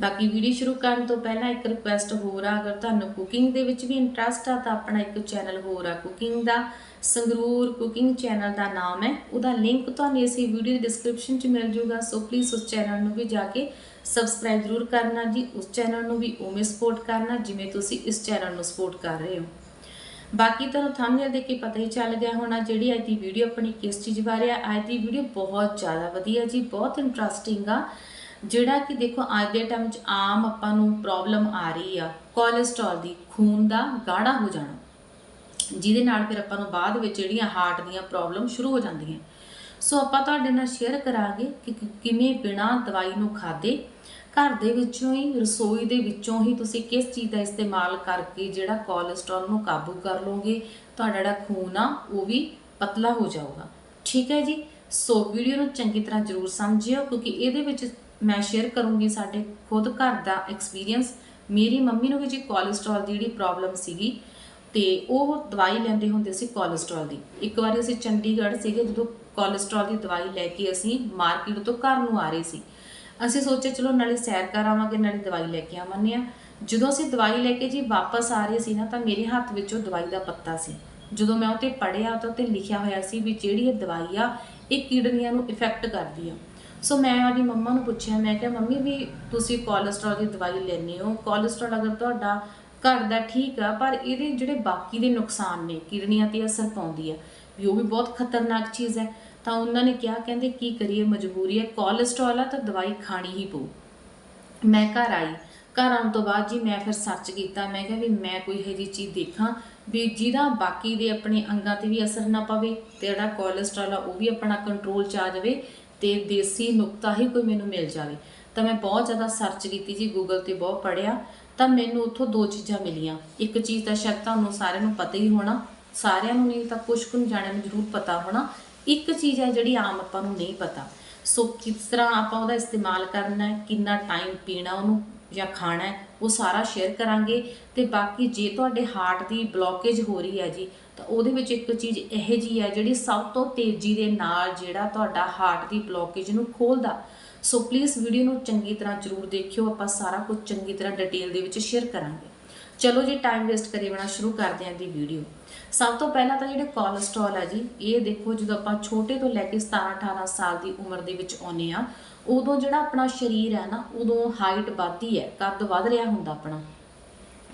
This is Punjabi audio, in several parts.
ਬਾਕੀ ਵੀਡੀਓ ਸ਼ੁਰੂ ਕਰਨ ਤੋਂ ਪਹਿਲਾਂ ਇੱਕ ਰਿਕੁਐਸਟ ਹੋਰ ਆ, ਅਗਰ ਤੁਹਾਨੂੰ ਕੁਕਿੰਗ ਦੇ ਵਿੱਚ ਵੀ ਇੰਟਰਸਟ ਆ, ਤਾਂ ਆਪਣਾ ਇੱਕ ਚੈਨਲ ਹੋਰ ਆ ਕੁਕਿੰਗ ਦਾ ਸੰਗਰੂਰ ਕੁਕਿੰਗ ਚੈਨਲ ਦਾ ਨਾਮ ਹੈ। ਉਹਦਾ ਲਿੰਕ ਤੁਹਾਨੂੰ ਇਸੇ ਵੀਡੀਓ ਦੀ ਡਿਸਕ੍ਰਿਪਸ਼ਨ 'ਚ ਮਿਲ ਜੂਗਾ ਸੋ ਪਲੀਜ਼ ਉਸ ਚੈਨਲ ਨੂੰ ਵੀ ਜਾ ਕੇ ਸਬਸਕ੍ਰਾਈਬ ਜ਼ਰੂਰ ਕਰਨਾ ਜੀ। ਉਸ ਚੈਨਲ ਨੂੰ ਵੀ ਉਵੇਂ ਸਪੋਰਟ ਕਰਨਾ, ਜਿਵੇਂ ਤੁਸੀਂ ਇਸ ਚੈਨਲ ਨੂੰ ਸਪੋਰਟ ਕਰ ਰਹੇ ਹੋ। ਬਾਕੀ ਤੁਹਾਨੂੰ ਥੰਬਨੇਲ ਦੇਖ ਕੇ ਪਤਾ ਹੀ ਚੱਲ ਗਿਆ ਹੋਣਾ ਜਿਹੜੀ ਅੱਜ ਦੀ ਵੀਡੀਓ ਆਪਣੀ ਕਿਸ ਚੀਜ਼ ਬਾਰੇ ਆ। ਅੱਜ ਦੀ ਵੀਡੀਓ ਬਹੁਤ ਜ਼ਿਆਦਾ ਵਧੀਆ ਜੀ, ਬਹੁਤ ਇੰਟਰਸਟਿੰਗ ਆ। ਜਿਹੜਾ ਕਿ ਦੇਖੋ ਅੱਜ ਦੇ ਟਾਈਮ 'ਚ ਆਮ ਆਪਾਂ ਨੂੰ ਪ੍ਰੋਬਲਮ ਆ ਰਹੀ ਆ ਕੋਲੇਸਟ੍ਰੋਲ ਦੀ, ਖੂਨ ਦਾ ਗਾੜਾ ਹੋ ਜਾਣਾ। ਜਿਹਦੇ ਨਾਲ ਫਿਰ ਆਪਾਂ ਨੂੰ ਬਾਅਦ ਵਿੱਚ ਜਿਹੜੀਆਂ ਹਾਰਟ ਦੀਆਂ ਪ੍ਰੋਬਲਮ ਸ਼ੁਰੂ ਹੋ ਜਾਂਦੀਆਂ। ਸੋ ਆਪਾਂ ਤੁਹਾਡੇ ਨਾਲ ਸ਼ੇਅਰ ਕਰਾਂਗੇ ਕਿ ਕਿਵੇਂ ਬਿਨਾਂ ਦਵਾਈ ਨੂੰ ਖਾਦੇ ਘਰ ਦੇ ਵਿੱਚੋਂ ਹੀ, ਰਸੋਈ ਦੇ ਵਿੱਚੋਂ ਹੀ ਤੁਸੀਂ ਕਿਸ ਚੀਜ਼ ਦਾ ਇਸਤੇਮਾਲ ਕਰਕੇ ਜਿਹੜਾ ਕੋਲੇਸਟ੍ਰੋਲ ਨੂੰ ਕਾਬੂ ਕਰ ਲਓਗੇ, ਤੁਹਾਡਾ ਜਿਹੜਾ ਖੂਨ ਆ, ਉਹ ਵੀ ਪਤਲਾ ਹੋ ਜਾਊਗਾ। ਠੀਕ ਹੈ ਜੀ? ਸੋ ਵੀਡੀਓ ਨੂੰ ਚੰਗੀ ਤਰ੍ਹਾਂ ਜ਼ਰੂਰ ਸਮਝਿਓ, ਕਿਉਂਕਿ ਇਹਦੇ ਵਿੱਚ ਮੈਂ ਸ਼ੇਅਰ ਕਰੂੰਗੀ ਸਾਡੇ ਖੁਦ ਘਰ ਦਾ ਐਕਸਪੀਰੀਅੰਸ ਮੇਰੀ ਮੰਮੀ ਨੂੰ ਵੀ ਜੀ ਕੋਲੇਸਟ੍ਰੋਲ ਦੀ ਜਿਹੜੀ ਪ੍ਰੋਬਲਮ ਸੀਗੀ, ਤੇ ਉਹ ਦਵਾਈ ਲੈਂਦੇ ਹੁੰਦੇ ਸੀ ਕੋਲੇਸਟ੍ਰੋਲ ਦੀ। ਇੱਕ ਵਾਰੀ ਅਸੀਂ ਚੰਡੀਗੜ੍ਹ ਸੀਗੇ, ਜਦੋਂ ਕੋਲੇਸਟ੍ਰੋਲ ਦੀ ਦਵਾਈ ਲੈ ਕੇ ਅਸੀਂ ਮਾਰਕੀਟ ਤੋਂ ਘਰ ਨੂੰ ਆ ਰਹੇ ਸੀ। ਅਸੀਂ ਸੋਚਿਆ, ਚਲੋ ਨਾਲੇ ਸੈਰ ਕਰ ਆਵਾਂਗੇ, ਨਾਲੇ ਦਵਾਈ ਲੈ ਕੇ ਆਵਾਂਗੇ ਆ ਜਦੋਂ ਅਸੀਂ ਦਵਾਈ ਲੈ ਕੇ ਜੀ ਵਾਪਸ ਆ ਰਹੇ ਸੀ ਨਾ, ਤਾਂ ਮੇਰੇ ਹੱਥ ਵਿੱਚ ਉਹ ਦਵਾਈ ਦਾ ਪੱਤਾ ਸੀ। ਜਦੋਂ ਮੈਂ ਉਹ ਤੇ ਪੜਿਆ ਤਾਂ ਤੇ ਲਿਖਿਆ ਹੋਇਆ ਸੀ ਵੀ ਜਿਹੜੀ ਇਹ ਦਵਾਈ ਆ, ਇਹ ਕਿਡਨੀਆਂ ਨੂੰ ਇਫੈਕਟ ਕਰਦੀ ਆ। ਸੋ ਮੈਂ ਆਪਣੀ ਮੰਮਾ ਨੂੰ ਪੁੱਛਿਆ, ਮੈਂ ਕਿਹਾ, ਮੰਮੀ ਵੀ ਤੁਸੀਂ ਕੋਲੇਸਟ੍ਰੋਲ ਦੀ ਦਵਾਈ ਲੈਂਦੇ ਹੋ। ਕੋਲੇਸਟ੍ਰੋਲ ਅਗਰ ਤੁਹਾਡਾ ਘਰ ਦਾ ਠੀਕ ਆ, ਪਰ ਇਹਦੇ ਜਿਹੜੇ ਬਾਕੀ ਦੇ ਨੁਕਸਾਨ ਨੇ, ਕਿਡਨੀਆਂ ਤੇ ਅਸਰ ਪਾਉਂਦੀ ਆ, ਵੀ ਉਹ ਵੀ ਬਹੁਤ ਖਤਰਨਾਕ ਚੀਜ਼ ਹੈ ਤਾਂ ਉਹਨਾਂ ਨੇ ਕਿਹਾ, ਕਹਿੰਦੇ, ਕੀ ਕਰੀਏ, ਮਜਬੂਰੀ ਹੈ। ਕੋਲੇਸਟ੍ਰੋਲ ਆ ਤਾਂ ਦਵਾਈ ਖਾਣੀ ਹੀ ਪਊ। ਮੈਂ ਘਰ ਆਈ। ਘਰ ਆਉਣ ਤੋਂ ਬਾਅਦ ਜੀ ਮੈਂ ਫਿਰ ਸਰਚ ਕੀਤਾ। ਮੈਂ ਕਿਹਾ ਵੀ ਮੈਂ ਕੋਈ ਇਹੋ ਜਿਹੀ ਚੀਜ਼ ਦੇਖਾਂ ਵੀ ਜਿਹਦਾ ਬਾਕੀ ਦੇ ਆਪਣੇ ਅੰਗਾਂ ਤੇ ਵੀ ਅਸਰ ਨਾ ਪਵੇ ਤੇ ਜਿਹੜਾ ਕੋਲੇਸਟ੍ਰੋਲ ਆ ਉਹ ਵੀ ਆਪਣਾ ਕੰਟਰੋਲ ਚ ਆ ਜਾਵੇ ਤੇ ਦੇਸੀ ਨੁਕਤਾ ਹੀ ਕੋਈ ਮੈਨੂੰ ਮਿਲ ਜਾਵੇ। ਤਾਂ ਮੈਂ ਬਹੁਤ ਜ਼ਿਆਦਾ ਸਰਚ ਕੀਤੀ ਜੀ ਗੂਗਲ ਤੇ, ਬਹੁਤ ਪੜਿਆ ਤਾਂ ਮੈਨੂੰ ਉੱਥੋਂ ਦੋ ਚੀਜ਼ਾਂ ਮਿਲੀਆਂ। ਇੱਕ ਚੀਜ਼ ਤਾਂ ਸ਼ਾਇਦ ਤੁਹਾਨੂੰ ਸਾਰਿਆਂ ਨੂੰ ਪਤਾ ਹੀ ਹੋਣਾ, ਸਾਰਿਆਂ ਨੂੰ ਨਹੀਂ ਤਾਂ ਕੁਝ ਕੁ ਜਾਣਿਆਂ ਨੂੰ ਜ਼ਰੂਰ ਪਤਾ ਹੋਣਾ। ਇੱਕ ਚੀਜ਼ ਹੈ ਜਿਹੜੀ ਆਮ ਆਪਾਂ ਨੂੰ ਨਹੀਂ ਪਤਾ। ਸੋ ਕਿਸ ਤਰ੍ਹਾਂ ਆਪਾਂ ਉਹਦਾ ਇਸਤੇਮਾਲ ਕਰਨਾ ਹੈ, ਕਿੰਨਾ ਟਾਈਮ ਪੀਣਾ ਉਹਨੂੰ ਜਾਂ ਖਾਣਾ ਹੈ ਉਹ ਸਾਰਾ ਸ਼ੇਅਰ ਕਰਾਂਗੇ ਤੇ ਬਾਕੀ ਜੇ ਤੁਹਾਡੇ ਹਾਰਟ ਦੀ ਬਲੌਕੇਜ ਹੋ ਰਹੀ ਹੈ ਜੀ, ਤਾਂ ਉਹਦੇ ਵਿੱਚ ਇੱਕ ਚੀਜ਼ ਇਹ ਜੀ ਹੈ ਜਿਹੜੀ ਸਭ ਤੋਂ ਤੇਜ਼ੀ ਦੇ ਨਾਲ ਜਿਹੜਾ ਤੁਹਾਡਾ ਹਾਰਟ ਦੀ ਬਲੌਕੇਜ ਨੂੰ ਖੋਲਦਾ। ਸੋ ਪਲੀਜ਼ ਵੀਡੀਓ ਨੂੰ ਚੰਗੀ ਤਰ੍ਹਾਂ ਜ਼ਰੂਰ ਦੇਖਿਓ, ਆਪਾਂ ਸਾਰਾ ਕੁਝ ਚੰਗੀ ਤਰ੍ਹਾਂ ਡਿਟੇਲ ਦੇ ਵਿੱਚ ਸ਼ੇਅਰ ਕਰਾਂਗੇ। ਚਲੋ ਜੀ ਟਾਈਮ ਵੇਸਟ ਕਰੇ ਬਿਨਾ ਸ਼ੁਰੂ ਕਰਦੇ ਹਾਂ ਦੀ ਵੀਡੀਓ ਸਭ ਤੋਂ ਪਹਿਲਾਂ ਤਾਂ ਜਿਹੜੇ ਕੋਲੇਸਟ੍ਰੋਲ ਆ ਜੀ, ਇਹ ਦੇਖੋ ਜਦੋਂ ਆਪਾਂ ਛੋਟੇ ਤੋਂ ਲੈ ਕੇ 17 18 ਸਾਲ ਦੀ ਉਮਰ ਦੇ ਵਿੱਚ ਆਉਨੇ ਆ ਉਦੋਂ ਜਿਹੜਾ ਆਪਣਾ ਸਰੀਰ ਹੈ ਨਾ, ਉਦੋਂ ਹਾਈਟ ਵੱਧਦੀ ਹੈ, ਕੱਦ ਵੱਧ ਰਿਹਾ ਹੁੰਦਾ ਆਪਣਾ।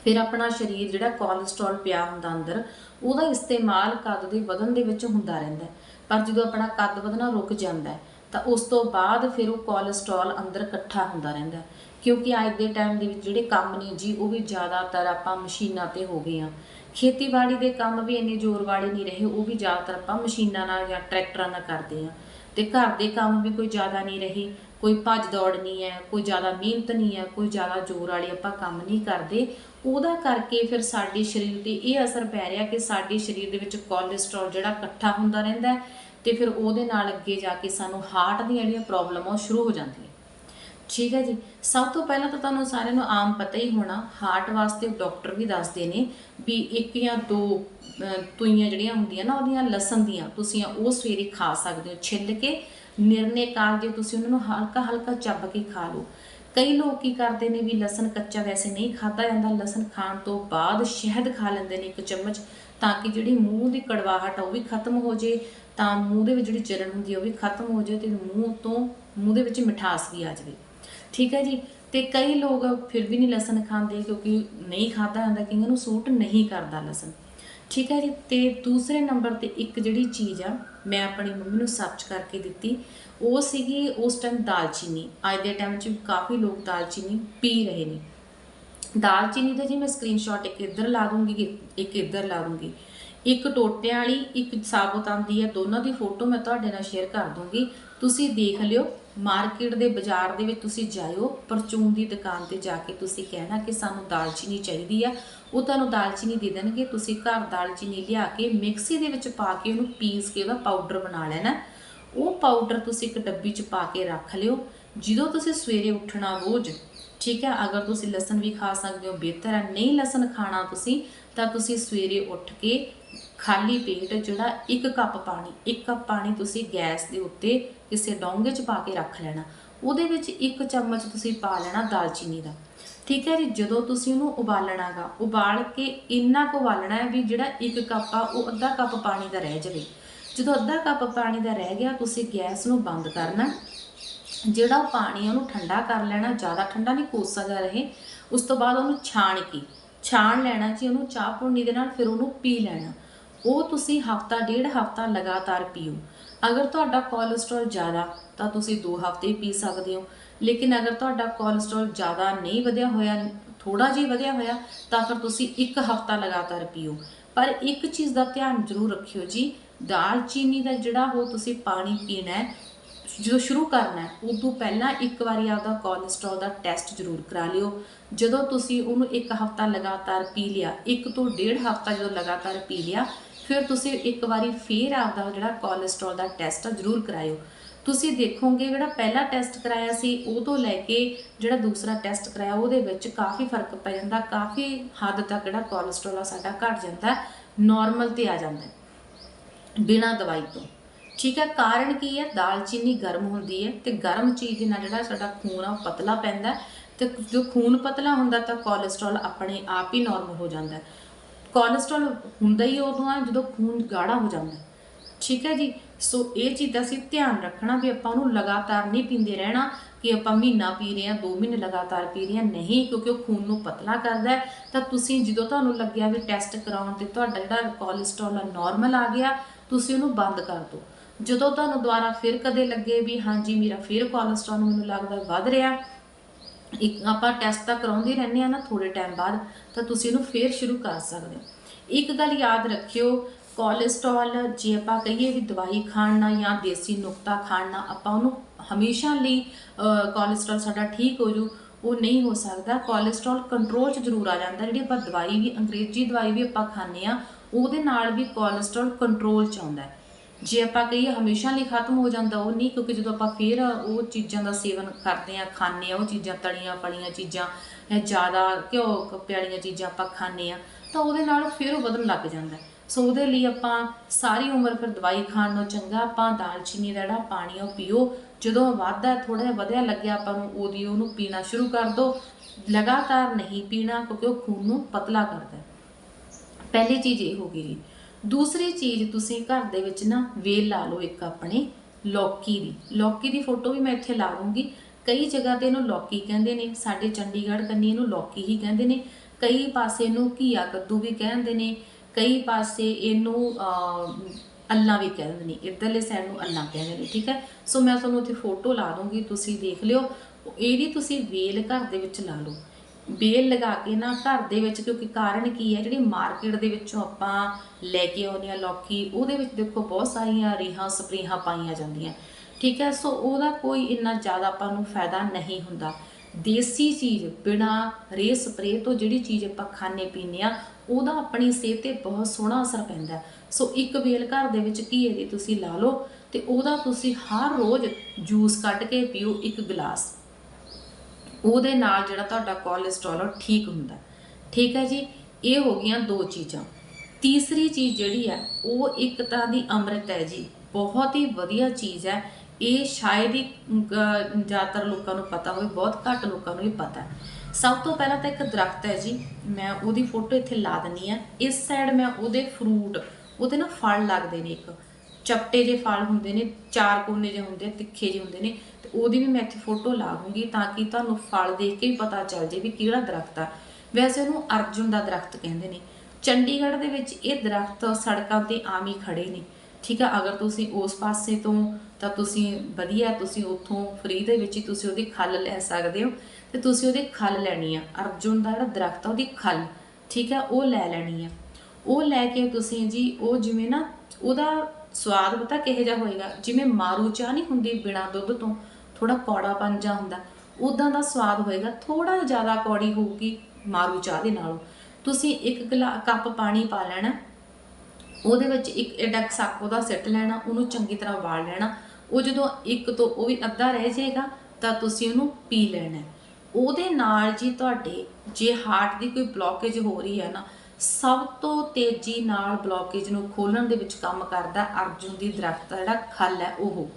ਫਿਰ ਆਪਣਾ ਸਰੀਰ ਜਿਹੜਾ ਕੋਲੇਸਟ੍ਰੋਲ ਪਿਆ ਹੁੰਦਾ ਅੰਦਰ, ਉਹਦਾ ਇਸਤੇਮਾਲ ਕੱਦ ਦੇ ਵਧਣ ਦੇ ਵਿੱਚ ਹੁੰਦਾ ਰਹਿੰਦਾ ਪਰ ਜਦੋਂ ਆਪਣਾ ਕੱਦ ਵਧਣਾ ਰੁਕ ਜਾਂਦਾ ਤਾਂ ਉਸ ਤੋਂ ਬਾਅਦ ਫਿਰ ਉਹ ਕੋਲੇਸਟ੍ਰੋਲ ਅੰਦਰ ਇਕੱਠਾ ਹੁੰਦਾ ਰਹਿੰਦਾ ਕਿਉਂਕਿ ਅੱਜ ਦੇ ਟਾਈਮ ਦੇ ਵਿੱਚ ਜਿਹੜੇ ਕੰਮ ਨੇ ਜੀ, ਉਹ ਵੀ ਜ਼ਿਆਦਾਤਰ ਆਪਾਂ ਮਸ਼ੀਨਾਂ ਤੇ ਹੋ ਗਏ ਆ ਖੇਤੀਬਾੜੀ ਦੇ ਕੰਮ ਵੀ ਇੰਨੇ ਜ਼ੋਰ ਵਾਲੇ ਨਹੀਂ ਰਹੇ, ਉਹ ਵੀ ਜ਼ਿਆਦਾਤਰ ਆਪਾਂ ਮਸ਼ੀਨਾਂ ਨਾਲ ਜਾਂ ਟਰੈਕਟਰਾਂ ਨਾਲ ਕਰਦੇ ਆ ਤੇ ਘਰ ਦੇ ਕੰਮ ਵੀ ਕੋਈ ਜ਼ਿਆਦਾ ਨਹੀਂ ਰਹੇ, ਕੋਈ ਭੱਜ ਦੌੜ ਨਹੀਂ ਹੈ, ਕੋਈ ਜ਼ਿਆਦਾ ਮਿਹਨਤ ਨਹੀਂ ਹੈ, ਕੋਈ ਜ਼ਿਆਦਾ ਜ਼ੋਰ ਵਾਲੇ ਆਪਾਂ ਕੰਮ ਨਹੀਂ ਕਰਦੇ। ਉਹਦਾ ਕਰਕੇ ਫਿਰ ਸਾਡੇ ਸਰੀਰ ਤੇ ਇਹ ਅਸਰ ਪੈ ਰਿਹਾ ਕਿ ਸਾਡੇ ਸਰੀਰ ਦੇ ਵਿੱਚ ਕੋਲੇਸਟ੍ਰੋਲ ਜਿਹੜਾ ਇਕੱਠਾ ਹੁੰਦਾ ਰਹਿੰਦਾ ਹੈ ਤੇ ਫਿਰ ਉਹਦੇ ਨਾਲ ਅੱਗੇ ਜਾ ਕੇ ਸਾਨੂੰ ਹਾਰਟ ਦੀਆਂ ਜਿਹੜੀਆਂ ਪ੍ਰੋਬਲਮਾਂ ਉਹ ਸ਼ੁਰੂ ਹੋ ਜਾਂਦੀਆਂ। ਠੀਕ ਹੈ ਜੀ। ਸਭ ਤੋਂ ਪਹਿਲਾਂ ਤਾਂ ਤੁਹਾਨੂੰ ਸਾਰਿਆਂ ਨੂੰ ਆਮ ਪਤਾ ਹੀ ਹੋਣਾ ਹਾਰਟ ਵਾਸਤੇ ਡਾਕਟਰ ਵੀ ਦੱਸਦੇ ਨੇ ਵੀ ਇੱਕ ਜਾਂ ਦੋ ਤੁਈਆਂ ਜਿਹੜੀਆਂ ਹੁੰਦੀਆਂ ਨਾ, ਉਹਦੀਆਂ ਲਸਣ ਦੀਆਂ ਤੁਸੀਂ ਉਹ ਸਵੇਰੇ ਖਾ ਸਕਦੇ ਹੋ। ਛਿੱਲ ਕੇ ਨਿਰਨੇ ਕਾਲ ਜੇ ਤੁਸੀਂ ਉਹਨਾਂ ਨੂੰ ਹਲਕਾ ਹਲਕਾ ਚੱਬ ਕੇ ਖਾ ਲਓ। ਕਈ ਲੋਕ ਕੀ ਕਰਦੇ ਨੇ ਵੀ ਲਸਣ ਕੱਚਾ ਵੈਸੇ ਨਹੀਂ ਖਾਦਾ ਜਾਂਦਾ, ਲਸਣ ਖਾਣ ਤੋਂ ਬਾਅਦ ਸ਼ਹਿਦ ਖਾ ਲੈਂਦੇ ਨੇ ਇੱਕ ਚਮਚ ਤਾਂ ਕਿ ਜਿਹੜੀ ਮੂੰਹ ਦੀ ਕੜਵਾਹਟ ਆ ਉਹ ਵੀ ਖਤਮ ਹੋ ਜੇ, ਤਾਂ ਮੂੰਹ ਦੇ ਵਿੱਚ ਜਿਹੜੀ ਜਲਨ ਹੁੰਦੀ ਆ ਉਹ ਵੀ ਖਤਮ ਹੋ ਜੇ ਤੇ ਮੂੰਹ ਤੋਂ, ਮੂੰਹ ਦੇ ਵਿੱਚ ਮਿਠਾਸ ਵੀ ਆ ਜਾਵੇ। ਠੀਕ ਹੈ ਜੀ। ਤੇ ਕਈ ਲੋਕ ਫਿਰ ਵੀ ਨਹੀਂ ਲਸਣ ਖਾਂਦੇ ਕਿਉਂਕਿ ਨਹੀਂ ਖਾਦਾ ਜਾਂਦਾ, ਕਈਆਂ ਨੂੰ ਸੂਟ ਨਹੀਂ ਕਰਦਾ ਲਸਣ। ਠੀਕ ਹੈ ਜੀ। ਤੇ ਦੂਸਰੇ ਨੰਬਰ ਤੇ ਇੱਕ ਜਿਹੜੀ ਚੀਜ਼ ਆ, ਮੈਂ ਆਪਣੀ ਮੰਮੀ ਨੂੰ ਸਰਚ ਕਰਕੇ ਦਿੱਤੀ, ਉਹ ਸੀਗੀ ਉਸ ਟਾਈਮ ਦਾਲਚੀਨੀ। ਅੱਜ ਦੇ ਟਾਈਮ 'ਚ ਕਾਫੀ ਲੋਕ ਦਾਲਚੀਨੀ ਪੀ ਰਹੇ ਨੇ। ਦਾਲਚੀਨੀ ਦਾ ਜੀ ਮੈਂ ਸਕਰੀਨਸ਼ਾਟ ਇੱਕ ਇੱਧਰ ਲਾ ਦੂੰਗੀ, ਇੱਕ ਇੱਧਰ ਲਾ ਦੂੰਗੀ। ਇੱਕ ਟੋਟਿਆਂ ਵਾਲੀ, ਇੱਕ ਸਾਬੁਤ ਆਂਦੀ ਹੈ, ਦੋਨਾਂ ਦੀ ਫੋਟੋ ਮੈਂ ਤੁਹਾਡੇ ਨਾਲ ਸ਼ੇਅਰ ਕਰ ਦੂੰਗੀ। ਤੁਸੀਂ ਦੇਖ ਲਿਓ। ਮਾਰਕੀਟ ਦੇ ਬਾਜ਼ਾਰ ਦੇ ਵਿੱਚ ਤੁਸੀਂ ਜਾਇਓ, ਪਰਚੂਨ ਦੀ ਦੁਕਾਨ ਤੇ ਜਾ ਕੇ ਤੁਸੀਂ ਕਹਿਣਾ ਕਿ ਸਾਨੂੰ ਦਾਲਚੀਨੀ ਚਾਹੀਦੀ ਆ। ਉਹ ਤੁਹਾਨੂੰ ਦਾਲਚੀਨੀ ਦੇ ਦੇਣਗੇ, ਤੁਸੀਂ ਘਰ ਦਾਲਚੀਨੀ ਲਿਆ ਕੇ ਮਿਕਸੀ ਦੇ ਵਿੱਚ ਪਾ ਕੇ ਉਹਨੂੰ ਪੀਸ ਕੇ ਉਹਦਾ ਪਾਊਡਰ ਬਣਾ ਲੈਣਾ। ਉਹ ਪਾਊਡਰ ਤੁਸੀਂ ਇੱਕ ਡੱਬੀ 'ਚ ਪਾ ਕੇ ਰੱਖ ਲਿਓ। ਜਦੋਂ ਤੁਸੀਂ ਸਵੇਰੇ ਉੱਠਣਾ ਰੋਜ਼, ਠੀਕ ਹੈ ਅਗਰ ਤੁਸੀਂ ਲਸਣ ਵੀ ਖਾ ਸਕਦੇ ਹੋ, ਬਿਹਤਰ ਹੈ ਨਹੀਂ ਲਸਣ ਖਾਣਾ ਤੁਸੀਂ, ਤਾਂ ਤੁਸੀਂ ਸਵੇਰੇ ਉੱਠ ਕੇ ਖਾਲੀ ਪੇਟ ਜਿਹੜਾ ਇੱਕ ਕੱਪ ਪਾਣੀ, ਇੱਕ ਕੱਪ ਪਾਣੀ ਤੁਸੀਂ ਗੈਸ ਦੇ ਉੱਤੇ ਕਿਸੇ ਡੋਂਗੇ 'ਚ ਪਾ ਕੇ ਰੱਖ ਲੈਣਾ। ਉਹਦੇ ਵਿੱਚ ਇੱਕ ਚਮਚ ਤੁਸੀਂ ਪਾ ਲੈਣਾ ਦਾਲਚੀਨੀ ਦਾ। ਠੀਕ ਹੈ ਜੀ? ਜਦੋਂ ਤੁਸੀਂ ਉਹਨੂੰ ਉਬਾਲਣਾਗਾ ਉਬਾਲ ਕੇ ਇੰਨਾ ਕੁ ਉਬਾਲਣਾ ਹੈ ਵੀ ਜਿਹੜਾ ਇੱਕ ਕੱਪ ਆ, ਉਹ ਅੱਧਾ ਕੱਪ ਪਾਣੀ ਦਾ ਰਹਿ ਜਾਵੇ। ਜਦੋਂ ਅੱਧਾ ਕੱਪ ਪਾਣੀ ਦਾ ਰਹਿ ਗਿਆ, ਤੁਸੀਂ ਗੈਸ ਨੂੰ ਬੰਦ ਕਰਨਾ। ਜਿਹੜਾ ਉਹ ਪਾਣੀ ਉਹਨੂੰ ਠੰਡਾ ਕਰ ਲੈਣਾ, ਜ਼ਿਆਦਾ ਠੰਡਾ ਨਹੀਂ, ਕੋਸਾ ਜਾ ਰਹੇ। ਉਸ ਤੋਂ ਬਾਅਦ ਉਹਨੂੰ ਛਾਣ ਕੇ, ਛਾਣ ਲੈਣਾ ਜੀ, ਉਹਨੂੰ ਚਾਹ ਪੁੰਨੀ ਦੇ ਨਾਲ, ਫਿਰ ਉਹਨੂੰ ਪੀ ਲੈਣਾ। ਉਹ ਤੁਸੀਂ ਹਫਤਾ, ਡੇਢ ਹਫਤਾ ਲਗਾਤਾਰ ਪੀਓ। ਅਗਰ ਤੁਹਾਡਾ ਕੋਲੇਸਟ੍ਰੋਲ ਜ਼ਿਆਦਾ, ਤਾਂ ਤੁਸੀਂ 2 ਹਫ਼ਤੇ ਪੀ ਸਕਦੇ ਹੋ। ਲੇਕਿਨ ਅਗਰ ਤੁਹਾਡਾ ਕੋਲੇਸਟ੍ਰੋਲ ਜ਼ਿਆਦਾ ਨਹੀਂ ਵਧਿਆ ਹੋਇਆ ਥੋੜਾ ਜਿਹਾ ਵਧਿਆ ਹੋਇਆ, ਤਾਂ ਫਿਰ ਤੁਸੀਂ ਇੱਕ ਹਫਤਾ ਲਗਾਤਾਰ ਪੀਓ। ਪਰ ਇੱਕ ਚੀਜ਼ ਦਾ ਧਿਆਨ ਜ਼ਰੂਰ ਰੱਖਿਓ ਜੀ, ਦਾਲਚੀਨੀ ਦਾ ਜਿਹੜਾ ਉਹ ਤੁਸੀਂ ਪਾਣੀ ਪੀਣਾ ਹੈ ਜਦੋਂ ਸ਼ੁਰੂ ਕਰਨਾ ਹੈ ਉਦੋਂ ਪਹਿਲਾਂ ਇੱਕ ਵਾਰੀ ਆਪਦਾ ਕੋਲੇਸਟ੍ਰੋਲ ਦਾ ਟੈਸਟ ਜ਼ਰੂਰ ਕਰਾ ਲਿਓ। ਜਦੋਂ ਤੁਸੀਂ ਉਹਨੂੰ ਇੱਕ ਹਫਤਾ ਲਗਾਤਾਰ ਪੀ ਲਿਆ, ਇੱਕ ਤੋਂ ਡੇਢ ਹਫਤਾ ਜਦੋਂ ਲਗਾਤਾਰ ਪੀ ਲਿਆ ਫਿਰ ਤੁਸੀਂ ਇੱਕ ਵਾਰੀ ਫੇਰ ਆਪਦਾ ਜਿਹੜਾ ਕੋਲੇਸਟ੍ਰੋਲ ਦਾ ਟੈਸਟ ਆ, ਜ਼ਰੂਰ ਕਰਾਇਓ। ਤੁਸੀਂ ਦੇਖੋਗੇ ਜਿਹੜਾ ਪਹਿਲਾ ਟੈਸਟ ਕਰਾਇਆ ਸੀ, ਉਹ ਤੋਂ ਲੈ ਕੇ ਜਿਹੜਾ ਦੂਸਰਾ ਟੈਸਟ ਕਰਾਇਆ, ਉਹਦੇ ਵਿੱਚ ਕਾਫੀ ਫ਼ਰਕ ਪੈ ਜਾਂਦਾ, ਕਾਫੀ ਹੱਦ ਤੱਕ ਜਿਹੜਾ ਕੋਲੇਸਟ੍ਰੋਲ ਆ, ਸਾਡਾ ਘਟ ਜਾਂਦਾ ਨਾਰਮਲ ਤੇ ਆ ਜਾਂਦਾ ਬਿਨਾਂ ਦਵਾਈ ਤੋਂ। ਠੀਕ ਹੈ, ਕਾਰਨ ਕੀ ਹੈ? ਦਾਲਚੀਨੀ ਗਰਮ ਹੁੰਦੀ ਹੈ ਤੇ ਗਰਮ ਚੀਜ਼ ਦੇ ਨਾਲ ਜਿਹੜਾ ਸਾਡਾ ਖੂਨ ਆ, ਉਹ ਪਤਲਾ ਪੈਂਦਾ ਹੈ ਤੇ ਜੋ ਖੂਨ ਪਤਲਾ ਹੁੰਦਾ ਤਾਂ ਕੋਲੇਸਟ੍ਰੋਲ ਆਪਣੇ ਆਪ ਹੀ ਨਾਰਮਲ ਹੋ ਜਾਂਦਾ ਕੋਲੇਸਟ੍ਰੋਲ ਹੁੰਦਾ ਹੀ ਉਦੋਂ ਆ, ਜਦੋਂ ਖੂਨ ਗਾੜਾ ਹੋ ਜਾਂਦਾ। ਠੀਕ ਹੈ ਜੀ? ਸੋ ਇਹ ਚੀਜ਼ ਦਾ ਅਸੀਂ ਧਿਆਨ ਰੱਖਣਾ ਵੀ ਆਪਾਂ ਉਹਨੂੰ ਲਗਾਤਾਰ ਨਹੀਂ ਪੀਂਦੇ ਰਹਿਣਾ ਕਿ ਆਪਾਂ ਮਹੀਨਾ ਪੀ ਰਹੇ ਹਾਂ 2 ਮਹੀਨੇ ਲਗਾਤਾਰ ਪੀ ਰਹੇ ਹਾਂ। ਨਹੀਂ, ਕਿਉਂਕਿ ਉਹ ਖੂਨ ਨੂੰ ਪਤਲਾ ਕਰਦਾ ਤਾਂ ਤੁਸੀਂ ਜਦੋਂ ਤੁਹਾਨੂੰ ਲੱਗਿਆ ਵੀ ਟੈਸਟ ਕਰਾਉਣ ਤੇ ਤੁਹਾਡਾ ਜਿਹੜਾ ਕੋਲੇਸਟ੍ਰੋਲ ਆ ਨਾਰਮਲ ਆ ਗਿਆ, ਤੁਸੀਂ ਉਹਨੂੰ ਬੰਦ ਕਰ ਦਿਓ। ਜਦੋਂ ਤੁਹਾਨੂੰ ਦੁਬਾਰਾ ਫਿਰ ਕਦੇ ਲੱਗੇ ਵੀ ਹਾਂਜੀ, ਮੇਰਾ ਫਿਰ ਕੋਲੇਸਟ੍ਰੋਲ ਮੈਨੂੰ ਲੱਗਦਾ ਵੱਧ ਰਿਹਾ ਇੱਕ ਆਪਾਂ ਟੈਸਟ ਤਾਂ ਕਰਾਉਂਦੇ ਰਹਿੰਦੇ ਆ ਨਾ ਥੋੜੇ ਟਾਈਮ ਬਾਅਦ ਤਾਂ ਤੁਸੀਂ ਇਹਨੂੰ ਫੇਰ ਸ਼ੁਰੂ ਕਰ ਸਕਦੇ ਹੋ। ਇੱਕ ਗੱਲ ਯਾਦ ਰੱਖਿਓ ਕੋਲੇਸਟ੍ਰੋਲ ਜੇ ਆਪਾਂ ਕਹੀਏ ਵੀ ਦਵਾਈ ਖਾਣ ਨਾਲ ਜਾਂ ਦੇਸੀ ਨੁਕਤਾ ਖਾਣ ਨਾਲ ਆਪਾਂ ਉਹਨੂੰ ਹਮੇਸ਼ਾ ਲਈ ਅਹ, ਕੋਲੇਸਟ੍ਰੋਲ ਸਾਡਾ ਠੀਕ ਹੋ ਜੂ ਉਹ ਨਹੀਂ ਹੋ ਸਕਦਾ। ਕੋਲੇਸਟ੍ਰੋਲ ਕੰਟਰੋਲ 'ਚ ਜ਼ਰੂਰ ਆ ਜਾਂਦਾ। ਜਿਹੜੀ ਆਪਾਂ ਦਵਾਈ ਵੀ ਅੰਗਰੇਜ਼ੀ ਦਵਾਈ ਵੀ ਆਪਾਂ ਖਾਂਦੇ ਆ ਉਹਦੇ ਨਾਲ ਵੀ ਕੋਲੇਸਟ੍ਰੋਲ ਕੰਟਰੋਲ 'ਚ ਆਉਂਦਾ ਹੈ। ਜੇ ਆਪਾਂ ਕਹੀਏ ਹਮੇਸ਼ਾ ਲਈ ਖਤਮ ਹੋ ਜਾਂਦਾ, ਉਹ ਨਹੀਂ, ਕਿਉਂਕਿ ਜਦੋਂ ਆਪਾਂ ਫੇਰ ਉਹ ਚੀਜ਼ਾਂ ਦਾ ਸੇਵਨ ਕਰਦੇ ਆ ਖਾਂਦੇ ਆ ਉਹ ਚੀਜ਼ਾਂ, ਤਲੀਆਂ ਫਲੀਆਂ ਚੀਜ਼ਾਂ ਇਹ ਜ਼ਿਆਦਾ ਘਿਓ ਕੱਪੇ ਵਾਲੀਆਂ ਚੀਜ਼ਾਂ ਆਪਾਂ ਖਾਂਦੇ ਆ ਤਾਂ ਉਹਦੇ ਨਾਲ ਫਿਰ ਉਹ ਵਧਣ ਲੱਗ ਜਾਂਦਾ। ਸੋ ਉਹਦੇ ਲਈ ਆਪਾਂ ਸਾਰੀ ਉਮਰ ਫਿਰ ਦਵਾਈ ਖਾਣ ਨੂੰ ਚੰਗਾ, ਆਪਾਂ ਦਾਲਚੀਨੀ ਦਾ ਜਿਹੜਾ ਪਾਣੀ ਉਹ ਪੀਓ। ਜਦੋਂ ਵਾਧਾ ਥੋੜਾ ਜਿਹਾ ਵਧਿਆ ਲੱਗਿਆ, ਆਪਾਂ ਨੂੰ ਉਹਦੀ, ਉਹਨੂੰ ਪੀਣਾ ਸ਼ੁਰੂ ਕਰ ਦਿਓ ਲਗਾਤਾਰ ਨਹੀਂ ਪੀਣਾ, ਕਿਉਂਕਿ ਉਹ ਖੂਨ ਨੂੰ ਪਤਲਾ ਕਰਦਾ ਪਹਿਲੀ ਚੀਜ਼ ਇਹ ਹੋ ਗਈ ਜੀ। ਦੂਸਰੀ ਚੀਜ਼ ਤੁਸੀਂ ਘਰ ਦੇ ਵਿੱਚ ਨਾ ਵੇਲ ਲਾ ਲਓ ਇੱਕ ਆਪਣੇ ਲੌਕੀ ਦੀ। ਲੌਕੀ ਦੀ ਫੋਟੋ ਵੀ ਮੈਂ ਇੱਥੇ ਲਾ ਦੂੰਗੀ। ਕਈ ਜਗ੍ਹਾ ਤੇ ਇਹਨੂੰ ਲੌਕੀ ਕਹਿੰਦੇ ਨੇ ਸਾਡੇ ਚੰਡੀਗੜ੍ਹ ਕੰਨੀ ਇਹਨੂੰ ਲੌਕੀ ਹੀ ਕਹਿੰਦੇ ਨੇ। ਕਈ ਪਾਸੇ ਇਹਨੂੰ ਘੀਆ ਕੱਦੂ ਵੀ ਕਹਿੰਦੇ ਨੇ ਕਈ ਪਾਸੇ ਇਹਨੂੰ ਅਹ, ਅੱਲਾ ਵੀ ਕਹਿੰਦੇ ਨੇ। ਇੱਧਰਲੇ ਸਾਈਡ ਨੂੰ ਅੱਲਾ ਕਹਿੰਦੇ ਨੇ ਠੀਕ ਹੈ? ਸੋ ਮੈਂ ਤੁਹਾਨੂੰ ਉੱਥੇ ਫੋਟੋ ਲਾ ਦੂੰਗੀ ਤੁਸੀਂ ਦੇਖ ਲਿਓ। ਇਹਦੀ ਤੁਸੀਂ ਵੇਲ ਘਰ ਦੇ ਵਿੱਚ ਲਾ ਲਓ। ਬੇਲ ਲਗਾ ਕੇ ਨਾ ਘਰ ਦੇ ਵਿੱਚ, ਕਿਉਂਕਿ ਕਾਰਨ ਕੀ ਹੈ, ਜਿਹੜੀ ਮਾਰਕੀਟ ਦੇ ਵਿੱਚੋਂ ਆਪਾਂ ਲੈ ਕੇ ਆਉਂਦੇ ਆ ਲੌਕੀ, ਉਹਦੇ ਵਿੱਚ ਦੇਖੋ ਬਹੁਤ ਸਾਰੀਆਂ ਰੀਹਾਂ, ਸਪਰੇਹਾਂ ਪਾਈਆਂ ਜਾਂਦੀਆਂ। ਠੀਕ ਹੈ, ਸੋ ਉਹਦਾ ਕੋਈ ਇੰਨਾ ਜ਼ਿਆਦਾ ਆਪਾਂ ਨੂੰ ਫਾਇਦਾ ਨਹੀਂ ਹੁੰਦਾ। ਦੇਸੀ ਚੀਜ਼ ਬਿਨਾ ਰੇ ਸਪਰੇ ਤੋਂ ਜਿਹੜੀ ਚੀਜ਼ ਆਪਾਂ ਖਾਣੇ ਪੀਂਦੇ ਆ ਉਹਦਾ ਆਪਣੀ ਸਿਹਤ ਤੇ ਬਹੁਤ ਸੋਹਣਾ ਅਸਰ ਪੈਂਦਾ। ਸੋ ਇੱਕ ਵੇਲ ਘਰ ਦੇ ਵਿੱਚ ਘੀਏ ਦੀ ਤੁਸੀਂ ਲਾ ਲਓ ਤੇ ਉਹਦਾ ਤੁਸੀਂ ਹਰ ਰੋਜ਼ ਜੂਸ ਕੱਢ ਕੇ ਪੀਓ ਇੱਕ ਗਲਾਸ। ਉਹਦੇ ਨਾਲ ਜਿਹੜਾ ਤੁਹਾਡਾ ਕੋਲੇਸਟ੍ਰੋਲ ਉਹ ਠੀਕ ਹੁੰਦਾ। ਠੀਕ ਹੈ ਜੀ? ਇਹ ਹੋ ਗਈਆਂ ਦੋ ਚੀਜ਼ਾਂ। ਤੀਸਰੀ ਚੀਜ਼ ਜਿਹੜੀ ਹੈ ਉਹ ਇੱਕ ਤਰ੍ਹਾਂ ਦੀ ਅੰਮ੍ਰਿਤ ਹੈ ਜੀ। ਬਹੁਤ ਹੀ ਵਧੀਆ ਚੀਜ਼ ਹੈ। ਇਹ ਸ਼ਾਇਦ ਹੀ ਜ਼ਿਆਦਾਤਰ ਲੋਕਾਂ ਨੂੰ ਪਤਾ ਹੋਵੇ, ਬਹੁਤ ਘੱਟ ਲੋਕਾਂ ਨੂੰ ਇਹ ਪਤਾ ਹੈ। ਸਭ ਤੋਂ ਪਹਿਲਾਂ ਤਾਂ ਇੱਕ ਦਰਖਤ ਹੈ ਜੀ। ਮੈਂ ਉਹਦੀ ਫੋਟੋ ਇੱਥੇ ਲਾ ਦਿੰਨੀ ਆ ਇਸ ਸਾਈਡ ਮੈਂ ਉਹਦੇ ਫਰੂਟ ਉਹਦੇ ਨਾ ਫਲ ਲੱਗਦੇ ਨੇ ਇੱਕ। ਚਪਟੇ ਜੇ ਫਲ ਹੁੰਦੇ ਨੇ, ਚਾਰ ਕੋਨੇ ਜੇ ਹੁੰਦੇ ਤਿੱਖੇ ਜੇ ਹੁੰਦੇ ਨੇ। ਉਹਦੀ ਵੀ ਮੈਂ ਇੱਥੇ ਫੋਟੋ ਲਾ ਦੂੰਗੀ ਤਾਂ ਕਿ ਤੁਹਾਨੂੰ ਫਲ ਦੇਖ ਕੇ ਪਤਾ ਚੱਲ ਜੇ ਵੀ ਕਿਹੜਾ ਦਰਖਤ ਆ। ਵੈਸੇ ਉਹਨੂੰ ਅਰਜੁਨ ਦਾ ਦਰਖਤ ਕਹਿੰਦੇ ਨੇ। ਚੰਡੀਗੜ੍ਹ ਦੇ ਵਿੱਚ ਇਹ ਦਰਖਤ ਸੜਕਾਂ ਤੇ ਆਮ ਹੀ ਖੜੇ ਨੇ। ਠੀਕ ਆ, ਅਗਰ ਤੁਸੀਂ ਉਸ ਪਾਸੇ ਤੋਂ ਤਾਂ ਤੁਸੀਂ ਵਧੀਆ, ਤੁਸੀਂ ਉੱਥੋਂ ਫ੍ਰੀ ਦੇ ਵਿੱਚ ਹੀ ਤੁਸੀਂ ਉਹਦੀ ਖੱਲ ਲੈ ਸਕਦੇ ਹੋ ਤੇ ਤੁਸੀਂ ਉਹਦੀ ਖੱਲ ਲੈਣੀ ਆ। ਅਰਜੁਨ ਦਾ ਜਿਹੜਾ ਦਰਖਤ ਆ, ਉਹਦੀ ਖਲ, ਠੀਕ ਆ, ਉਹ ਲੈ ਲੈਣੀ ਆ। ਉਹ ਲੈ ਕੇ ਤੁਸੀਂ ਜੀ, ਉਹ ਜਿਵੇਂ ਨਾ ਉਹਦਾ ਸਵਾਦ ਪਤਾ ਕਿਹੋ ਜਿਹਾ ਹੋਏਗਾ? ਜਿਵੇਂ ਮਾਰੂ ਚਾਹ ਨਹੀਂ ਹੁੰਦੀ ਬਿਨਾ ਦੁੱਧ ਤੋਂ। ਥੋੜਾ ਕੌੜਾ ਪੰਜਾ ਹੁੰਦਾ ਉਦਾਂ ਦਾ ਸਵਾਦ ਹੋਏਗਾ ਥੋੜਾ ਜ਼ਿਆਦਾ ਕੌੜੀ ਹੋਊਗੀ, ਮਾਰੂ ਚਾਹ ਦੇ ਨਾਲੋਂ। ਤੁਸੀਂ ਇੱਕ ਗਲਾ, ਕੱਪ ਪਾਣੀ ਪਾ ਲੈਣਾ, ਉਹਦੇ ਵਿੱਚ ਇੱਕ ਐਡਾ ਕੁ ਸੱਕ ਉਹਦਾ ਸਿੱਟ ਲੈਣਾ, ਉਹਨੂੰ ਚੰਗੀ ਤਰ੍ਹਾਂ ਵਾਲ ਲੈਣਾ, ਉਹ ਜਦੋਂ ਇੱਕ ਤੋਂ, ਉਹ ਵੀ ਅੱਧਾ ਰਹਿ ਜਾਏਗਾ, ਤਾਂ ਤੁਸੀਂ ਉਹਨੂੰ ਪੀ ਲੈਣਾ। ਉਹਦੇ ਨਾਲ ਜੀ ਤੁਹਾਡੇ, ਜੇ ਹਾਰਟ ਦੀ ਕੋਈ ਬਲੌਕੇਜ ਹੋ ਰਹੀ ਹੈ ਨਾ, ਸਭ ਤੋਂ ਤੇਜ਼ੀ ਨਾਲ ਬਲੌਕੇਜ ਨੂੰ ਖੋਲਣ ਦੇ ਵਿੱਚ ਕੰਮ ਕਰਦਾ ਅਰਜੁਨ ਦੀ ਦਰਖਤ ਦਾ ਜਿਹੜਾ ਖੱਲ ਹੈ, ਉਹ।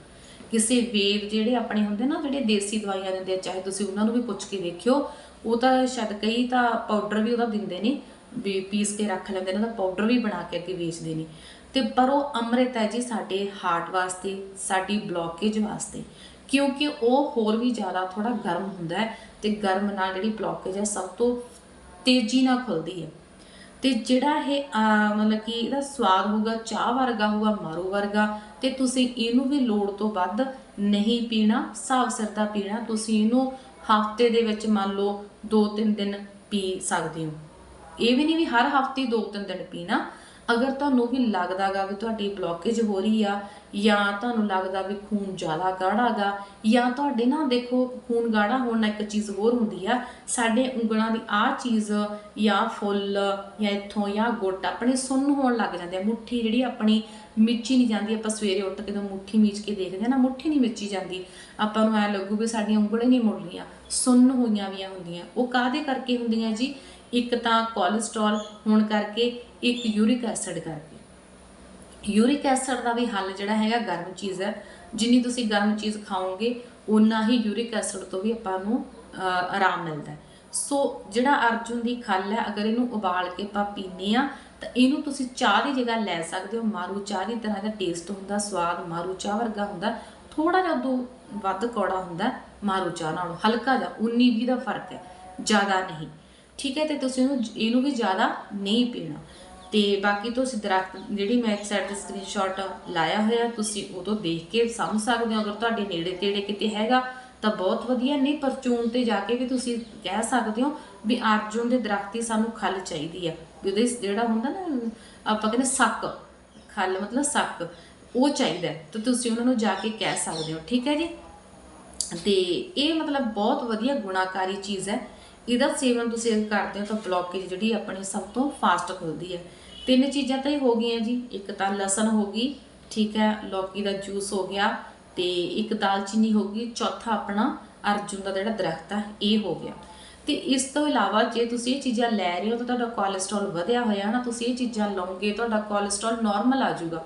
ਕਿਸੇ ਵੇਦ ਜਿਹੜੇ ਆਪਣੇ ਹੁੰਦੇ ਨਾ, ਜਿਹੜੇ ਦੇਸੀ ਦਵਾਈਆਂ ਦਿੰਦੇ ਆ, ਚਾਹੇ ਤੁਸੀਂ ਉਹਨਾਂ ਨੂੰ ਵੀ ਪੁੱਛ ਕੇ ਦੇਖਿਓ, ਉਹ ਤਾਂ ਸ਼ਾਇਦ ਕਈ ਤਾਂ ਪਾਊਡਰ ਵੀ ਉਹਦਾ ਦਿੰਦੇ ਨੇ, ਵੀ ਪੀਸ ਕੇ ਰੱਖ ਲੈਂਦੇ ਨੇ, ਉਹਦਾ ਪਾਊਡਰ ਵੀ ਬਣਾ ਕੇ ਅੱਗੇ ਵੇਚਦੇ ਨੇ। ਤੇ ਪਰ ਉਹ ਅੰਮ੍ਰਿਤ ਹੈ ਜੀ ਸਾਡੇ ਹਾਰਟ ਵਾਸਤੇ, ਸਾਡੀ ਬਲੌਕੇਜ ਵਾਸਤੇ। ਕਿਉਂਕਿ ਉਹ ਹੋਰ ਵੀ ਜ਼ਿਆਦਾ ਥੋੜਾ ਗਰਮ ਹੁੰਦਾ ਹੈ ਤੇ ਗਰਮ ਨਾਲ ਜਿਹੜੀ ਬਲੌਕੇਜ ਹੈ ਸਭ ਤੋਂ ਤੇਜ਼ੀ ਨਾਲ ਖੁੱਲਦੀ ਹੈ। ਤੇ ਜਿਹੜਾ ਇਹ ਮਤਲਬ ਕਿ ਇਹਦਾ ਸਵਾਦ ਹੋਊਗਾ, ਚਾਹ ਵਰਗਾ ਹੋਊਗਾ, ਮਾਰੂ ਵਰਗਾ, ਤੇ ਤੁਸੀਂ ਇਹਨੂੰ ਵੀ ਲੋੜ ਤੋਂ ਵੱਧ ਨਹੀਂ ਪੀਣਾ ਹਿਸਾਬ ਸਿਰ ਦਾ ਪੀਣਾ, ਤੁਸੀਂ ਇਹਨੂੰ ਹਫ਼ਤੇ ਦੇ ਵਿੱਚ ਮੰਨ ਲਓ 2-3 ਦਿਨ ਪੀ ਸਕਦੇ ਹੋ। ਇਹ ਵੀ ਨਹੀਂ ਵੀ ਹਰ ਹਫ਼ਤੇ 2-3 ਦਿਨ ਪੀਣਾ। ਅਗਰ ਤੁਹਾਨੂੰ ਵੀ ਲੱਗਦਾਗਾ ਵੀ ਤੁਹਾਡੀ ਬਲੌਕੇਜ ਹੋ ਰਹੀ ਆ ਜਾਂ ਤੁਹਾਨੂੰ ਲੱਗਦਾ ਵੀ ਖੂਨ ਜ਼ਿਆਦਾ ਗਾੜਾ ਗਾ, ਜਾਂ ਤੁਹਾਡੇ ਨਾ ਦੇਖੋ ਖੂਨ ਗਾੜਾ ਹੋਣ ਨਾਲ ਇੱਕ ਚੀਜ਼ ਹੋਰ ਹੁੰਦੀ ਆ, ਸਾਡੇ ਉਂਗਲਾਂ ਦੀ ਆਹ ਚੀਜ਼ ਜਾਂ ਫੁੱਲ ਜਾਂ ਇੱਥੋਂ ਜਾਂ ਗੁੱਟ ਆਪਣੇ ਸੁੰਨ ਹੋਣ ਲੱਗ ਜਾਂਦੇ ਆ, ਮੁੱਠੀ ਜਿਹੜੀ ਆਪਣੀ ਮਿੱਚੀ ਨਹੀਂ ਜਾਂਦੀ, ਆਪਾਂ ਸਵੇਰੇ ਉੱਠ ਕੇ ਜਦੋਂ ਮੁੱਠੀ ਮੀਚ ਕੇ ਦੇਖਦੇ ਆ ਨਾ, ਮੁੱਠੀ ਨਹੀਂ ਮਿੱਚੀ ਜਾਂਦੀ, ਆਪਾਂ ਨੂੰ ਐ ਲੱਗੂ ਵੀ ਸਾਡੀਆਂ ਉਂਗਲਾਂ ਨਹੀਂ ਮੁੜ ਰਹੀਆਂ ਸੁੰਨ ਹੋਈਆਂ ਵੀਆਂ ਹੁੰਦੀਆਂ, ਉਹ ਕਾਹਦੇ ਕਰਕੇ ਹੁੰਦੀਆਂ ਜੀ? ਇੱਕ ਤਾਂ ਕੋਲੇਸਟ੍ਰੋਲ ਹੋਣ ਕਰਕੇ, ਇੱਕ ਯੂਰਿਕ ਐਸਿਡ ਕਰਕੇ। ਯੂਰਿਕ ਐਸਿਡ ਦਾ ਵੀ ਹੱਲ ਜਿਹੜਾ ਹੈਗਾ ਗਰਮ ਚੀਜ਼ ਹੈ। ਜਿੰਨੀ ਤੁਸੀਂ ਗਰਮ ਚੀਜ਼ ਖਾਓਗੇ ਉਨਾ ਹੀ ਯੂਰਿਕ ਐਸਿਡ ਤੋਂ ਵੀ ਆਪਾਂ ਨੂੰ ਆਰਾਮ ਮਿਲਦਾ ਹੈ। ਸੋ ਜਿਹੜਾ ਅਰਜੁਨ ਦੀ ਖੱਲ ਹੈ, ਅਗਰ ਇਹਨੂੰ ਉਬਾਲ ਕੇ ਆਪਾਂ ਪੀਨੇ ਆ ਤਾਂ ਇਹਨੂੰ ਤੁਸੀਂ ਚਾਹ ਦੀ ਜਗ੍ਹਾ ਲੈ ਸਕਦੇ ਹੋ। ਮਾਰੂ ਚਾਹ ਦੀ ਤਰ੍ਹਾਂ ਦਾ ਟੇਸਟ ਹੁੰਦਾ, ਸਵਾਦ ਮਾਰੂ ਚਾਹ ਵਰਗਾ ਹੁੰਦਾ। ਥੋੜਾ ਜਿਹਾ ਦੋ ਵੱਧ ਕੌੜਾ ਹੁੰਦਾ ਮਾਰੂ ਚਾਹ ਨਾਲੋਂ। ਹਲਕਾ ਜਿਹਾ 19 20 ਦਾ ਫ਼ਰਕ ਹੈ, ਜ਼ਿਆਦਾ ਨਹੀਂ। ਠੀਕ ਹੈ, ਤੇ ਤੁਸੀਂ ਇਹਨੂੰ ਇਹਨੂੰ ਵੀ ਜ਼ਿਆਦਾ ਨਹੀਂ ਪੀਣਾ। ਤੇ ਬਾਕੀ ਤੁਸੀਂ ਦਰਖਤ ਜਿਹੜੀ ਮੈਂ ਇੱਕ ਸਾਈਡ ਤੇ ਸਕਰੀਨਸ਼ਾਟ ਲਾਇਆ ਹੋਇਆ, ਤੁਸੀਂ ਉਦੋਂ ਦੇਖ ਕੇ ਸਮਝ ਸਕਦੇ ਹੋ। ਅਗਰ ਤੁਹਾਡੇ ਨੇੜੇ ਤੇੜੇ ਕਿਤੇ ਹੈਗਾ ਤਾਂ ਬਹੁਤ ਵਧੀਆ, ਨਹੀਂ ਪਰਚੂਨ ਤੇ ਜਾ ਕੇ ਵੀ ਤੁਸੀਂ ਕਹਿ ਸਕਦੇ ਹੋ ਵੀ ਅਰਜੁਨ ਦੇ ਦਰਖਤ ਹੀ ਸਾਨੂੰ ਖੱਲ ਚਾਹੀਦੀ ਆ। ਵੀ ਉਹਦੇ ਜਿਹੜਾ ਹੁੰਦਾ ਨਾ, ਆਪਾਂ ਕਹਿੰਦੇ ਸੱਕ, ਖੱਲ ਮਤਲਬ ਸੱਕ, ਉਹ ਚਾਹੀਦਾ ਤਾਂ ਤੁਸੀਂ ਉਹਨਾਂ ਨੂੰ ਜਾ ਕੇ ਕਹਿ ਸਕਦੇ ਹੋ, ਠੀਕ ਹੈ ਜੀ? ਤੇ ਇਹ ਮਤਲਬ ਬਹੁਤ ਵਧੀਆ ਗੁਣਾਕਾਰੀ ਚੀਜ਼ ਹੈ। ਇਹਦਾ ਸੇਵਨ ਤੁਸੀਂ ਕਰਦੇ ਹੋ ਤਾਂ ਬਲੌਕੇਜ ਜਿਹੜੀ ਆਪਣੀ ਸਭ ਤੋਂ ਫਾਸਟ ਖੁੱਲਦੀ ਹੈ। ਤਿੰਨ ਚੀਜ਼ਾਂ ਤਾਂ ਇਹ ਹੋ ਗਈਆਂ ਜੀ। ਇੱਕ ਤਾਂ ਲਸਣ ਹੋ ਗਈ, ਠੀਕ ਹੈ, ਲੌਕੀ ਦਾ ਜੂਸ ਹੋ ਗਿਆ ਤੇ ਇੱਕ ਦਾਲਚੀਨੀ ਹੋ ਗਈ, ਚੌਥਾ ਆਪਣਾ ਅਰਜੁਨ ਦਾ ਜਿਹੜਾ ਦਰਖਤ ਹੈ ਇਹ ਹੋ ਗਿਆ। ਤੇ ਇਸ ਤੋਂ ਇਲਾਵਾ ਜੇ ਤੁਸੀਂ ਇਹ ਚੀਜ਼ਾਂ ਲੈ ਰਹੇ ਹੋ ਤਾਂ ਤੁਹਾਡਾ ਕੋਲੇਸਟ੍ਰੋਲ ਵਧਿਆ ਹੋਇਆ ਨਾ, ਤੁਸੀਂ ਇਹ ਚੀਜ਼ਾਂ ਲਓਗੇ, ਤੁਹਾਡਾ ਕੋਲੇਸਟ੍ਰੋਲ ਨਾਰਮਲ ਆ ਜਾਊਗਾ।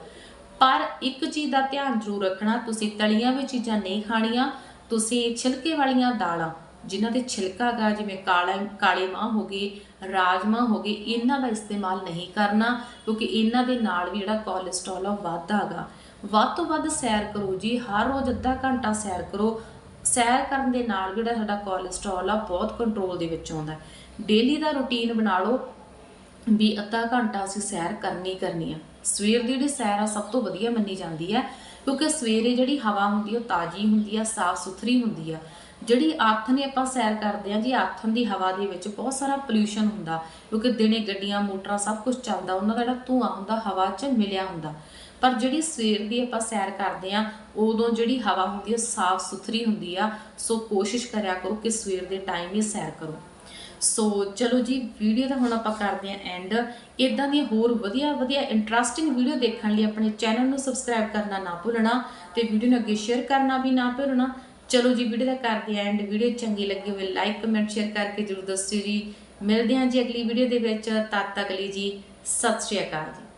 ਪਰ ਇੱਕ ਚੀਜ਼ ਦਾ ਧਿਆਨ ਜ਼ਰੂਰ ਰੱਖਣਾ, ਤੁਸੀਂ ਤਲੀਆਂ ਵੀ ਚੀਜ਼ਾਂ ਨਹੀਂ ਖਾਣੀਆਂ, ਤੁਸੀਂ ਛਿਲਕੇ ਵਾਲੀਆਂ ਦਾਲਾਂ ਜਿਨ੍ਹਾਂ ਦੇ ਛਿਲਕਾ ਗਾ ਜਿਵੇਂ ਕਾਲਾ, ਕਾਲੇ ਮਾਂ ਹੋ ਗਏ ਰਾਜਮਾ ਹੋ ਗਏ, ਇਹਨਾਂ ਦਾ ਇਸਤੇਮਾਲ ਨਹੀਂ ਕਰਨਾ, ਕਿਉਂਕਿ ਇਹਨਾਂ ਦੇ ਨਾਲ ਵੀ ਜਿਹੜਾ ਕੋਲੇਸਟ੍ਰੋਲ ਆ ਵੱਧਦਾ ਗਾ ਵੱਧ ਤੋਂ ਵੱਧ ਸੈਰ ਕਰੋ ਜੀ, ਹਰ ਰੋਜ਼ ਅੱਧਾ ਘੰਟਾ ਸੈਰ ਕਰੋ। ਸੈਰ ਕਰਨ ਦੇ ਨਾਲ ਜਿਹੜਾ ਸਾਡਾ ਕੋਲੇਸਟ੍ਰੋਲ ਆ ਬਹੁਤ ਕੰਟਰੋਲ ਦੇ ਵਿੱਚ ਆਉਂਦਾ। ਡੇਲੀ ਦਾ ਰੁਟੀਨ ਬਣਾ ਲਓ, ਵੀ ਅੱਧਾ ਘੰਟਾ ਅਸੀਂ ਸੈਰ ਕਰਨੀ ਕਰਨੀ ਆ। ਸਵੇਰ ਦੀ ਜਿਹੜੀ ਸੈਰ ਆ ਸਭ ਤੋਂ ਵਧੀਆ ਮੰਨੀ ਜਾਂਦੀ ਹੈ ਕਿਉਂਕਿ ਸਵੇਰੇ ਜਿਹੜੀ ਹਵਾ ਹੁੰਦੀ ਉਹ ਤਾਜ਼ੀ ਹੁੰਦੀ ਆ, ਸਾਫ਼ ਸੁਥਰੀ ਹੁੰਦੀ ਆ। ਜਿਹੜੀ ਆਥਣੇ ਆਪਾਂ ਸੈਰ ਕਰਦੇ ਆ ਜੀ ਆਥਣ ਦੀ ਹਵਾ ਦੇ ਵਿੱਚ ਬਹੁਤ ਸਾਰਾ ਪੋਲਿਊਸ਼ਨ ਹੁੰਦਾ, ਕਿਉਂਕਿ ਦਿਨੇ ਗੱਡੀਆਂ, ਮੋਟਰਾਂ ਸਭ ਕੁਝ ਚੱਲਦਾ, ਉਹਨਾਂ ਦਾ ਜਿਹੜਾ ਧੂਆਂ ਹੁੰਦਾ, ਹਵਾ 'ਚ ਮਿਲਿਆ ਹੁੰਦਾ। ਪਰ ਜਿਹੜੀ ਸਵੇਰ ਦੀ ਆਪਾਂ ਸੈਰ ਕਰਦੇ ਆ ਉਦੋਂ ਜਿਹੜੀ ਹਵਾ ਹੁੰਦੀ ਆ ਸਾਫ਼ ਸੁਥਰੀ ਹੁੰਦੀ ਆ, ਸੋ ਕੋਸ਼ਿਸ਼ ਕਰਿਆ ਕਰੋ ਕਿ ਸਵੇਰ ਦੇ ਟਾਈਮ ਹੀ ਸੈਰ ਕਰੋ। ਸੋ ਚਲੋ ਜੀ ਵੀਡੀਓ ਦਾ ਹੁਣ ਆਪਾਂ ਕਰਦੇ ਹਾਂ ਐਂਡ ਇਦਾਂ ਦੀਆਂ ਹੋਰ ਵਧੀਆ ਵਧੀਆ ਇੰਟਰਸਟਿੰਗ ਵੀਡੀਓ ਦੇਖਣ ਲਈ ਆਪਣੇ ਚੈਨਲ ਨੂੰ ਸਬਸਕ੍ਰਾਈਬ ਕਰਨਾ ਨਾ ਭੁੱਲਣਾ ਤੇ ਵੀਡੀਓ ਨੂੰ ਅੱਗੇ ਸ਼ੇਅਰ ਕਰਨਾ ਵੀ ਨਾ ਭੁੱਲਣਾ। ਚਲੋ ਜੀ ਵੀਡੀਓ ਦਾ ਕਰਦੇ ਹਾਂ ਐਂਡ ਵੀਡੀਓ ਚੰਗੀ ਲੱਗੀ ਹੋਵੇ ਲਾਈਕ ਕਮੈਂਟ ਸ਼ੇਅਰ ਕਰਕੇ ਜਰੂਰ ਦੱਸਿਓ ਜੀ। ਮਿਲਦੇ ਹਾਂ ਜੀ ਅਗਲੀ ਵੀਡੀਓ ਦੇ ਵਿੱਚ, ਤਦ ਤੱਕ ਲਈ ਜੀ, ਸਤਿ ਸ਼੍ਰੀ ਅਕਾਲ ਜੀ।